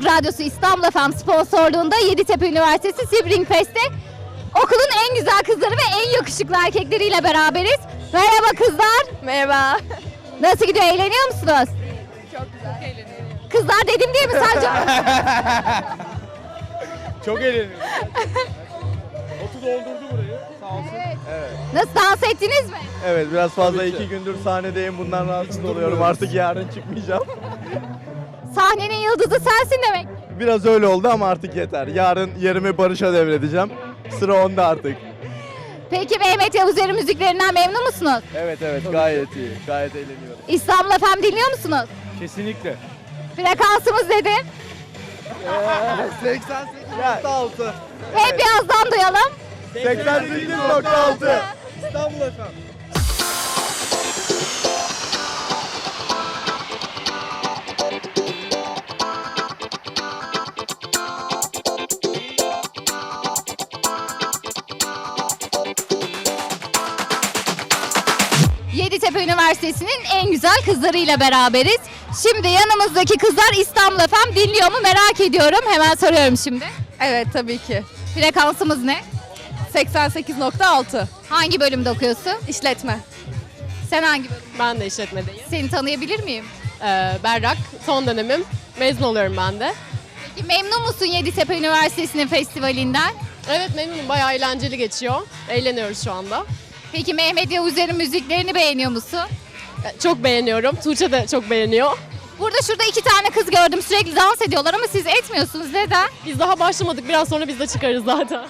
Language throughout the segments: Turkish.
büyük radyosu İstanbul FM sponsorluğunda Yeditepe Üniversitesi Spring Fest'te okulun en güzel kızları ve en yakışıklı erkekleriyle beraberiz. Merhaba kızlar. Merhaba. Nasıl gidiyor? Eğleniyor musunuz? Çok güzel. Eğleniyorum. Kızlar dedim diye mi sence? Çok eğleniyorum. Otu doldurdu burayı. Sağ olsun. Evet. Nasıl dans ettiniz mi? Evet biraz fazla Tabii ki. iki gündür sahnedeyim bundan rahatsız oluyorum artık yarın çıkmayacağım. Sahnenin yıldızı sensin demek. Biraz öyle oldu ama artık yeter. Yarın yerimi Barış'a devredeceğim. Sıra onda artık. Peki Mehmet Yavuzer'in müziklerinden memnun musunuz? Evet evet gayet iyi. Gayet eğleniyorum. İstanbul FM dinliyor musunuz? Kesinlikle. Frekansımız nedir? 88.6 Hep birazdan duyalım. 88.6 İstanbul efendim. Yeditepe Üniversitesi'nin en güzel kızlarıyla beraberiz. Şimdi yanımızdaki kızlar İstanbul FM dinliyor mu merak ediyorum. Hemen soruyorum şimdi. Evet tabii ki. Frekansımız ne? 88.6 Hangi bölümde okuyorsun? işletme. Sen hangi bölüm? Ben de işletmedeyim. Seni tanıyabilir miyim? Ee, Berrak, son dönemim. Mezun oluyorum ben de. Peki memnun musun Yeditepe Üniversitesi'nin festivalinden? Evet memnunum, bayağı eğlenceli geçiyor. Eğleniyoruz şu anda. Peki Mehmet Yavuzer'in müziklerini beğeniyor musun? Ee, Çok beğeniyorum. Tuğçe de çok beğeniyor. Burada şurada iki tane kız gördüm sürekli dans ediyorlar ama siz etmiyorsunuz. Neden? Biz daha başlamadık, biraz sonra biz de çıkarız zaten.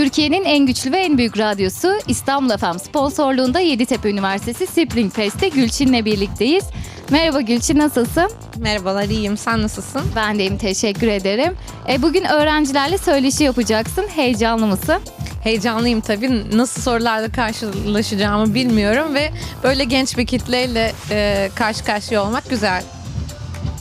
Türkiye'nin en güçlü ve en büyük radyosu İstanbul FM sponsorluğunda Yeditepe Üniversitesi Spring Fest'te Gülçin'le birlikteyiz. Merhaba Gülçin nasılsın? Merhabalar iyiyim. Sen nasılsın? Ben deyim teşekkür ederim. E, bugün öğrencilerle söyleşi yapacaksın. Heyecanlı mısın? Heyecanlıyım tabii. Nasıl sorularla karşılaşacağımı bilmiyorum ve böyle genç bir kitleyle e, karşı karşıya olmak güzel.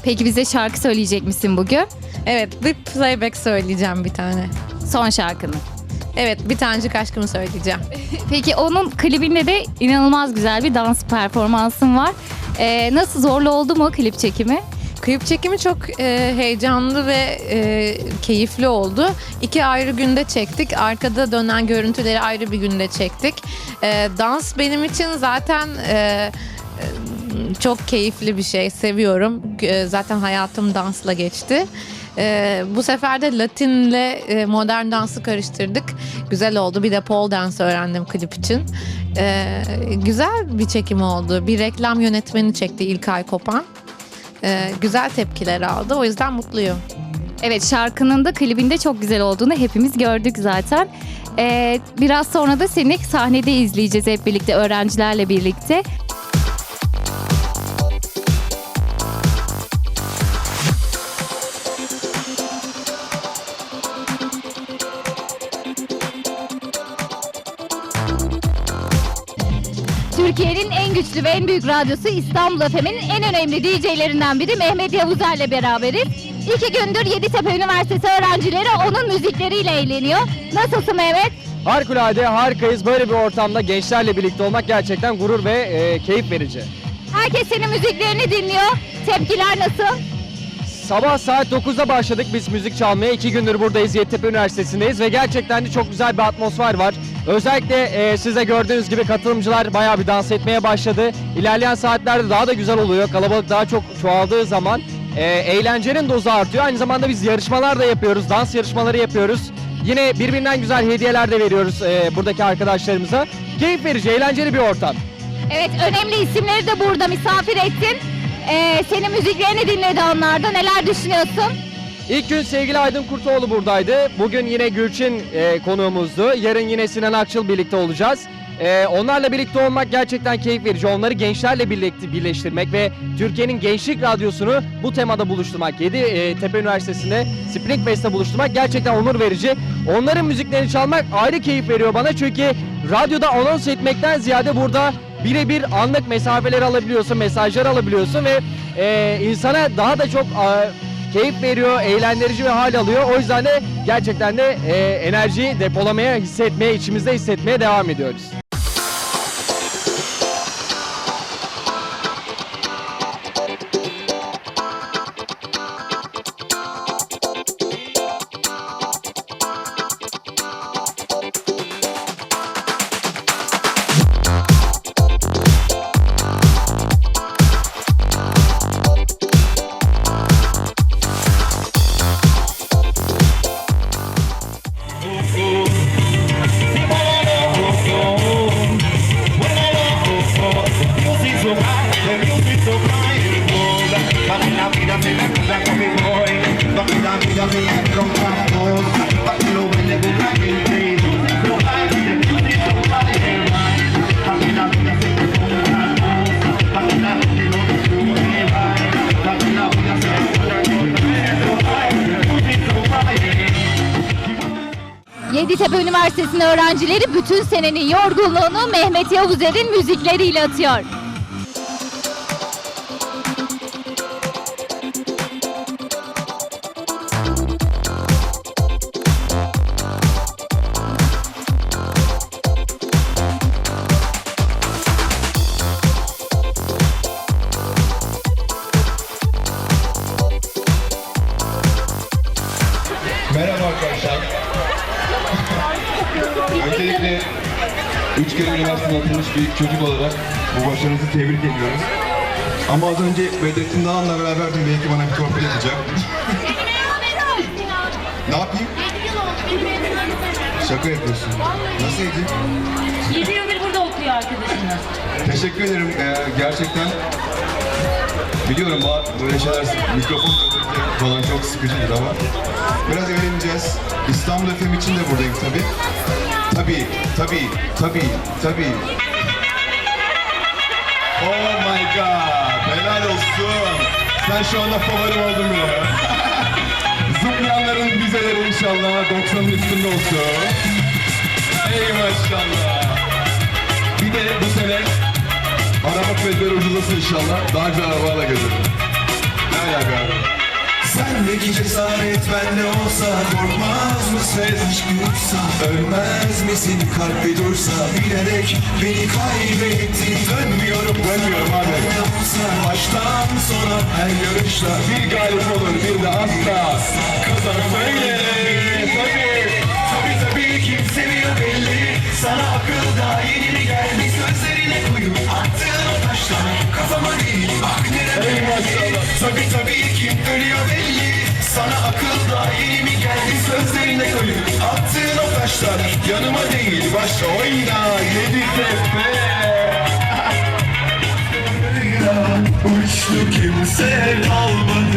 Peki bize şarkı söyleyecek misin bugün? Evet, bir playback söyleyeceğim bir tane. Son şarkını. Evet, bir tanecik aşkımı söyleyeceğim. Peki onun klibinde de inanılmaz güzel bir dans performansın var. E, nasıl zorlu oldu mu klip çekimi? Klip çekimi çok e, heyecanlı ve e, keyifli oldu. İki ayrı günde çektik. Arkada dönen görüntüleri ayrı bir günde çektik. E, dans benim için zaten e, e, çok keyifli bir şey. Seviyorum. E, zaten hayatım dansla geçti. E, bu sefer de Latinle e, modern dansı karıştırdık. Güzel oldu. Bir de pole dance öğrendim klip için. E, güzel bir çekim oldu. Bir reklam yönetmeni çekti İlkay Kopan. Ee, güzel tepkiler aldı. O yüzden mutluyum. Evet şarkının da klibinde çok güzel olduğunu hepimiz gördük zaten. Ee, biraz sonra da seni sahnede izleyeceğiz hep birlikte öğrencilerle birlikte. Türkiye'nin en güçlü ve en büyük radyosu İstanbul FM'in en önemli DJ'lerinden biri Mehmet Yavuzer'le beraberiz. İki gündür Yeditepe Üniversitesi öğrencileri onun müzikleriyle eğleniyor. Nasılsın Mehmet? Harikulade harikayız. Böyle bir ortamda gençlerle birlikte olmak gerçekten gurur ve e, keyif verici. Herkes senin müziklerini dinliyor. Tepkiler nasıl? Sabah saat 9'da başladık biz müzik çalmaya. İki gündür buradayız. Yeditepe Üniversitesi'ndeyiz ve gerçekten de çok güzel bir atmosfer var. Özellikle e, siz de gördüğünüz gibi katılımcılar bayağı bir dans etmeye başladı. İlerleyen saatlerde daha da güzel oluyor. Kalabalık daha çok çoğaldığı zaman e, eğlencenin dozu artıyor. Aynı zamanda biz yarışmalar da yapıyoruz. Dans yarışmaları yapıyoruz. Yine birbirinden güzel hediyeler de veriyoruz e, buradaki arkadaşlarımıza. Keyif verici, eğlenceli bir ortam. Evet önemli isimleri de burada misafir ettin. Ee, senin müziklerini dinledi onlarda. Neler düşünüyorsun? İlk gün sevgili Aydın Kurtoğlu buradaydı. Bugün yine Gülçin e, konuğumuzdu. Yarın yine Sinan Akçıl birlikte olacağız. E, onlarla birlikte olmak gerçekten keyif verici. Onları gençlerle birlikte birleştirmek ve Türkiye'nin gençlik radyosunu bu temada buluşturmak. Yeditepe Üniversitesi'nde Spring Fest'te buluşturmak gerçekten onur verici. Onların müziklerini çalmak ayrı keyif veriyor bana. Çünkü radyoda anons etmekten ziyade burada birebir anlık mesafeler alabiliyorsun, mesajlar alabiliyorsun ve e, insana daha da çok e, keyif veriyor, eğlendirici bir hal alıyor. O yüzden de gerçekten de e, enerjiyi depolamaya, hissetmeye, içimizde hissetmeye devam ediyoruz. Yeditepe Üniversitesi'nin öğrencileri bütün senenin yorgunluğunu Mehmet Yavuzer'in müzikleriyle atıyor. Üç kere üniversitede atılmış bir çocuk olarak bu başarınızı tebrik ediyorum. Ama az önce Bedrettin Dalan'la beraberdim belki bana bir torpil yapacak. ne yapayım? Şaka yapıyorsun. Nasıl Ece? 7 yıldır burada okuyor arkadaşınız. Teşekkür ederim. Ee, gerçekten biliyorum böyle şeyler mikrofon falan çok sıkıcıdır ama biraz eğleneceğiz. İstanbul FM için de buradayım tabii. Tabii, tabii, tabii, tabii. Oh my god, helal olsun. Sen şu anda favorim oldun bile. Zıplayanların vizeleri inşallah 90'ın üstünde olsun. Ey maşallah. Bir de bu sene araba fiyatları ucuzlasın inşallah. Daha güzel arabalarla gezelim. Ne alaka? Sendeki cesaret bende olsa Korkmaz mısın aşk yoksa? Ölmez misin kalp bir dursa? Bilerek beni kaybettin Dönmüyorum Dönmüyorum abi. Baştan sona her yarışta Bir galip olur, bir de asla. Kazanır söyle. Tabii. Tabii tabii kim seviyor belli. Sana akıl daha yeni mi geldi. Sözlerine koyup attığın o taşlar. Kafama değil bak nereye Tabii tabii kim ölüyor belli. Sana akıl daha yeni mi geldi? Sözlerine koyup attığın o taşlar Yanıma değil başka oyna Yedi tepe. Uçtu kimse kalmadı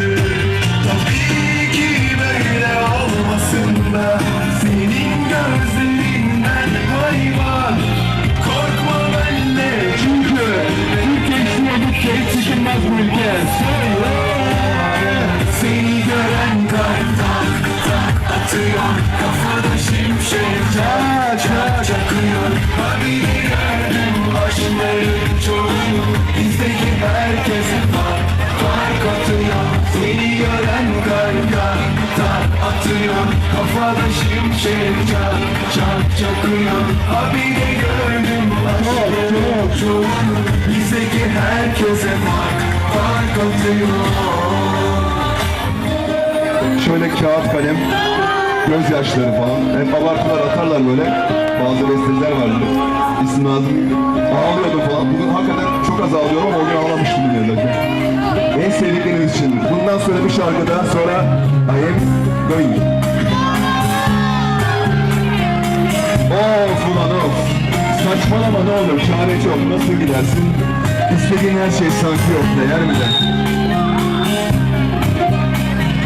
şimşek çak çak çakıyor Haberi gördüm aşkların çoğunu Bizdeki herkese fark fark atıyor Şöyle kağıt kalem, gözyaşları falan. Hep abartılar atarlar böyle. Bazı besteciler vardı. İsim lazım. Ağlıyordum falan. Bugün hakikaten çok az ağlıyorum ama o gün ağlamıştım dinlerken. En sevdikleriniz için. Bundan sonra bir şarkıdan sonra I am going. Of ulan of. Saçmalama ne olur çare çok. Nasıl gidersin? İstediğin her şey sanki yok. Değer mi de?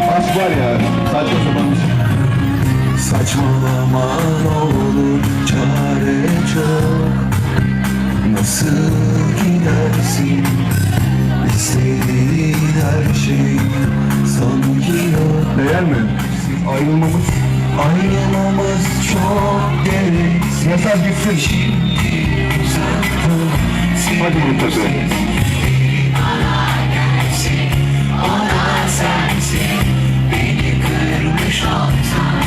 Aşk var ya, saçma sapan bir şey. Saçmalama ne olur çare çok Nasıl gidersin İstediğin her şey sanki yok Değer mi? Ayrılmamız. Ayrılmamız çok derin Yeter gitsin. Şimdi uzaktan Hadi Mutlu Ona sensin Beni kırmış olsan